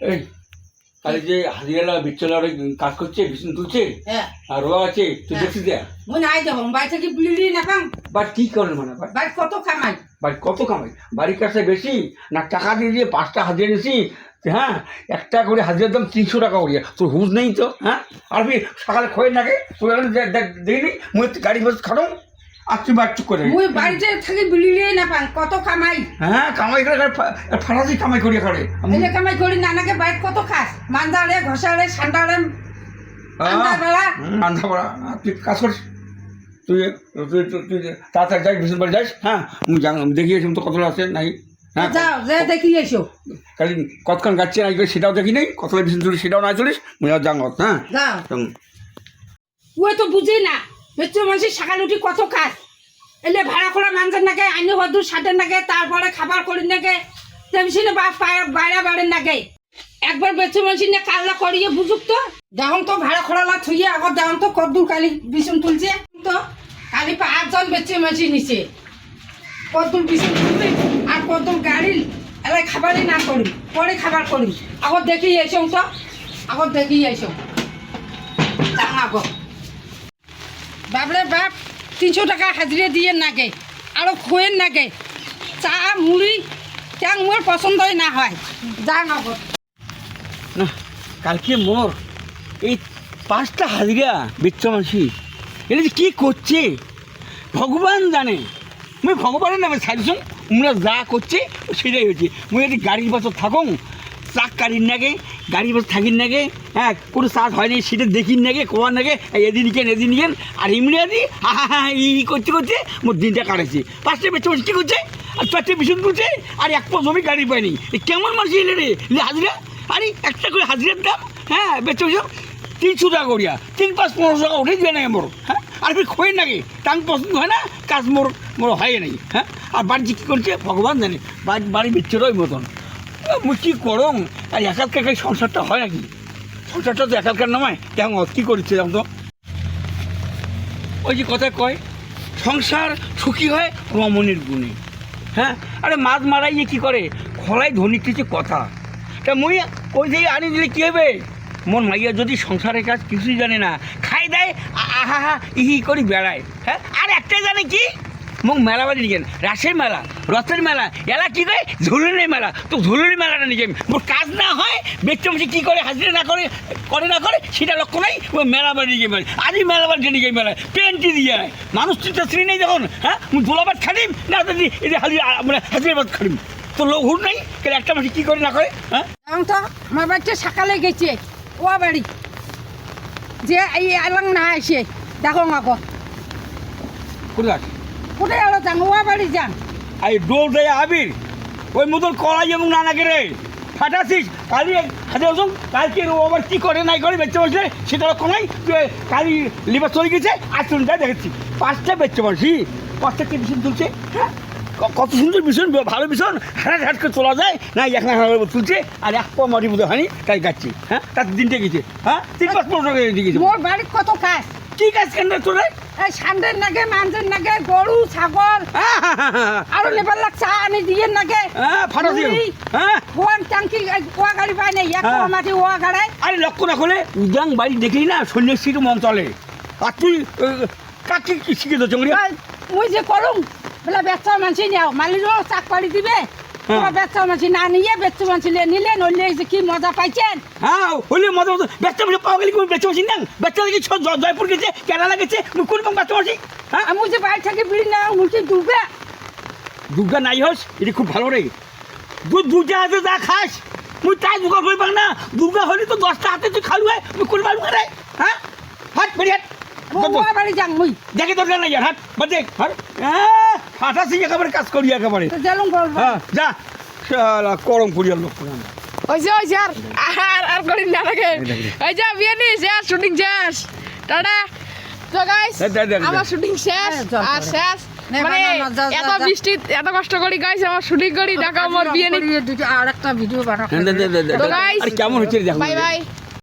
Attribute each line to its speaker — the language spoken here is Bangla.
Speaker 1: এই কালি যে হাজিরালা বিচ্ছলা কাজ করছে বিছুন তুলছে
Speaker 2: হ্যাঁ।
Speaker 1: আর রোয়া আছে তুই
Speaker 2: হ্যাঁ।
Speaker 1: দেখছিস দেয়া
Speaker 2: মুই নাই যাব বাড়ি থেকে বিড়ি না পাম
Speaker 1: বাট কি করেন মানে
Speaker 2: বাড়ি? কত কামাই?
Speaker 1: বাট কত কামাই? বাড়ির কাছে বেশি না টাকা দিয়ে দিয়ে পাঁচটা হাজিরা নিয়েছি হ্যাঁ একটা করে হাজিরার দাম তিনশো টাকা করিয়া তোর হুঁশ নেই তো হ্যাঁ? আর সকালে খোয়ের নাকি তুই এখন দে- দে- দেখলি মুই গাড়ি বাস খাটো তুই বাচ্চু করে
Speaker 2: মুই বাড়িতে থেকে বিড়ি না পাম কত কামাই?
Speaker 1: হ্যাঁ কামাই করে ফাটাসি কামাই করে
Speaker 2: এই যে কামাই করি নানাকে বাইর কত খাস? মান্দাড়ে ঘষাড়ে সান্ডাড়ে সন্ধ্যাবেলা?
Speaker 1: আন্ধা পড়া তুই কাজ করিস। তুই তুই তুই- তাড়াতাড়ি যাই ভীষণ বাড়ি যাস হ্যাঁ? আমি জান দেখিয়েছি তো কতটা আছে নাই? হ্যাঁ?
Speaker 2: যাও যে দেখি এসো
Speaker 1: খালি কতক্ষণ গাচ্ছে নাই সেটাও দেখি নেই কতটা ভীষণ চলিস সেটাও না চলিস মুই আর জাঙ্গত হ্যাঁ।
Speaker 2: ওই তো বুঝি না বেচু মানুষ সকাল উঠি কত খাস? এলে ভাড়া করা মানুষের নাকে, আইনি হদুর সাটের নাকে, তারপরে খাবার করি নাকে তেমনি বা বাইরে বাড়ির নাকে। একবার বেচু মানুষ না কাল্লা করিয়ে বুঝুক তো। দেখুন তো ভাড়া খোড়ালা থুইয়ে আগর দেখুন তো কদ্দুর কালি বিছুন তুলছে। তো, কালি পা আটজন বেচু মানুষ নিছে। কদ্দুর বিছুন তুলবি আর কদ্দুর গাড়ি এলাই খাবারই না করি, পরে খাবার করি। আগর দেখি এসো তো আগর দেখি এসো। দাম আগর বাবরে বাপ তিনশো টাকা হাজিরে দিয়ে নাগে, আরও খোয়ের নাগে। চা, মুড়ি, ট্যাং মোর পছন্দই না হয়। যা
Speaker 1: না, কালকে মোর এই পাঁচটা হাজিরা বিচ্ছ মাসি। এটা যে কী করছে? ভগবান জানে। মুই ভগবানের নামে ছাড়িছুন তোমরা যা করছে, সেটাই হচ্ছে মুই যদি গাড়ির বছর থাকুন চাক গাড়ির নাগে গাড়ি বছর থাকির নাগে হ্যাঁ কোনো চাষ হয়নি, সেটা দেখির নাগে কোয়ার এই এদিন কেন এদিন কেন, আর এমনি আদি হা হা ই করতে করতে মোর দিনটা কাটাইছে পাঁচটা বেচে বসে কী করছে? আর চারটে ভীষণ করছে, আর এক পা জমি গাড়ি পায়নি। কেমন মানুষ এলে রে? হাজিরা? আরে, একটা করে হাজিরার দাম হ্যাঁ বেচে বসে তিনশো টাকা করিয়া, তিন, পাঁচ, পনেরো টাকা উঠে দিয়ে নাকি মোর হ্যাঁ? আর ফির খোয়ের নাকি টাং পছন্দ হয় না, কাজ মোর মোর হয় নাই হ্যাঁ? আর বাড়ি কী করছে? ভগবান জানে, বাড়ি বিচ্ছের ওই মতন। মুই কী করং আর একালকার সংসারটা হয় নাকি? সংসারটা তো একালকার নামায় কেমন কী করছে জানো তো? ওই যে কথা কয় সংসার সুখী হয় রমণীর গুণে। হ্যাঁ আরে মাছ মারাইয়ে কি করে খলাই ধনী কিছু কথা। তা মুই ওই যে আনি দিলে কী হবে মন মাইয়া যদি সংসারের কাজ কিছুই জানে না, খাই দেয় আহা হা ইহি করি বেড়ায়। হ্যাঁ আর একটাই জানে কি? মোক মেলা বাড়ি নিকেন রাসের মেলা রথের মেলা এলা কি করে ঝুলুনি মেলা। তো ঝুলুনি মেলাটা নিকে মোর কাজ না হয় বসে কী করে হাজিরা না করে করে না করে সেটা লক্ষ্য নাই ও মেলা বাড়ি নিয়ে মেলা। আজই মেলা বাড়ি নিয়ে মেলা পেন্টি দিয়ে আয় মানুষ চিন্তা শ্রী নেই যখন হ্যাঁ দোলাবাদ খাটিম না যদি এই যে হাজিরা মানে হাজিরাবাদ খাটিম তো লোক হুট নাই কেন একটা মাসে কী করে না করে হ্যাঁ
Speaker 2: তো আমার বাড়িতে সকালে গেছে ও বাড়ি যে এই আলাং না আসে দেখো আগো
Speaker 1: কোথায়
Speaker 2: আলো যান ও বাড়ি যান।
Speaker 1: এই ডোল দেয় আবির। ওই মতন কলাই এবং নানাকে রে। ফাটাছিস কালি হাজার ওজন কালকে ও আবার কী করে নাই করে বেচতে বসে সেটা কোনাই কালি লিবার চলে গেছে আর চুনটাই দেখেছি। পাঁচটা বেচতে বসি। পাঁচটা কি ভীষণ তুলছে? হ্যাঁ। কত সুন্দর ভীষণ ভালো ভীষণ। হাঁট হাট করে তোলা যায়। না এখানে তুলছে। আর এক পা মাটি বোধ হানি তাই গাচ্ছি হ্যাঁ? তার দিনটা গেছে। হ্যাঁ? তিন পাঁচ পনেরো টাকা গেছে।
Speaker 2: মোর বাড়ির কত কাজ?
Speaker 1: কি কাজ কেন তোরা?
Speaker 2: এই সান্ডের নাগে মাঞ্জের নাগে গরু ছাগল
Speaker 1: হ্যাঁ হ্যাঁ হ্যাঁ হ্যাঁ
Speaker 2: আরও লেবার লাগ চা আনি দিয়ে নাগে।
Speaker 1: হ্যাঁ। হ্যাঁ।
Speaker 2: কোয়ান টাঙ্কি ওয়া গাড়ি পাই নাই এক
Speaker 1: হ্যাঁ।
Speaker 2: পোয়া মাটি ওয়া গাড়ায়।
Speaker 1: আরে লক্ষ্য না করলে উজাং বাড়ি দেখলি না সন্ন্যাসীর মন চলে। আর তুই কাকে কি শিখে দিচ্ছ
Speaker 2: মুই যে করুম বলে বেচা মানসি নিও মালিকও চাক পাড়ি দিবে।
Speaker 1: হ্যাঁ।
Speaker 2: না নিয়ে নিলে নইলে কি মজা পাইছেন?
Speaker 1: হ্যাঁ হলে মজা মতো ব্যস্ত বসে পাওয়া গেলি বেঁচে বসি না ব্যস্ত দেখি ছ- জয়পুর গেছে কেরালা গেছে মুই কোন রকম ব্যস্ত বসি হ্যাঁ?
Speaker 2: আমি যে বাড়ি থেকে বিড়ি না ডুবে
Speaker 1: দুর্গা। নাই হস এটি খুব ভালো রে। দুটা হাতে যা খাস। মুই তাই দুর্গা পার না। দুর্গা হলে তো দশটা হাতে তুই খালু হয় মুই কোন পারব রে হ্যাঁ? হাট বেরিয়ে হাট।
Speaker 2: ওয়া বাড়ি যাং মুই।
Speaker 1: দেখে দরকার নাই হাট বাদ দেখ হাট। ফাটা সিং একেবারে কাজ করি একেবারে। হ্যাঁ যা। শালা করম করিয়ার লোক
Speaker 3: আর আর আর করি না লাগে এই যে বিয়ে নি শেষ শুটিং শেষ। টাটা। তো গাইস আমার শুটিং শেষ
Speaker 2: হ্যাঁ,
Speaker 3: আর শেষ। মানে এত। বৃষ্টি এত কষ্ট করি গাইস আমার শুটিং করি ঢাকা আমার বিয়ে নি
Speaker 2: আর একটা ভিডিও
Speaker 1: হ্যাঁ,
Speaker 3: তো guys,
Speaker 1: কেমন হচ্ছে দেখো
Speaker 3: বাই বাই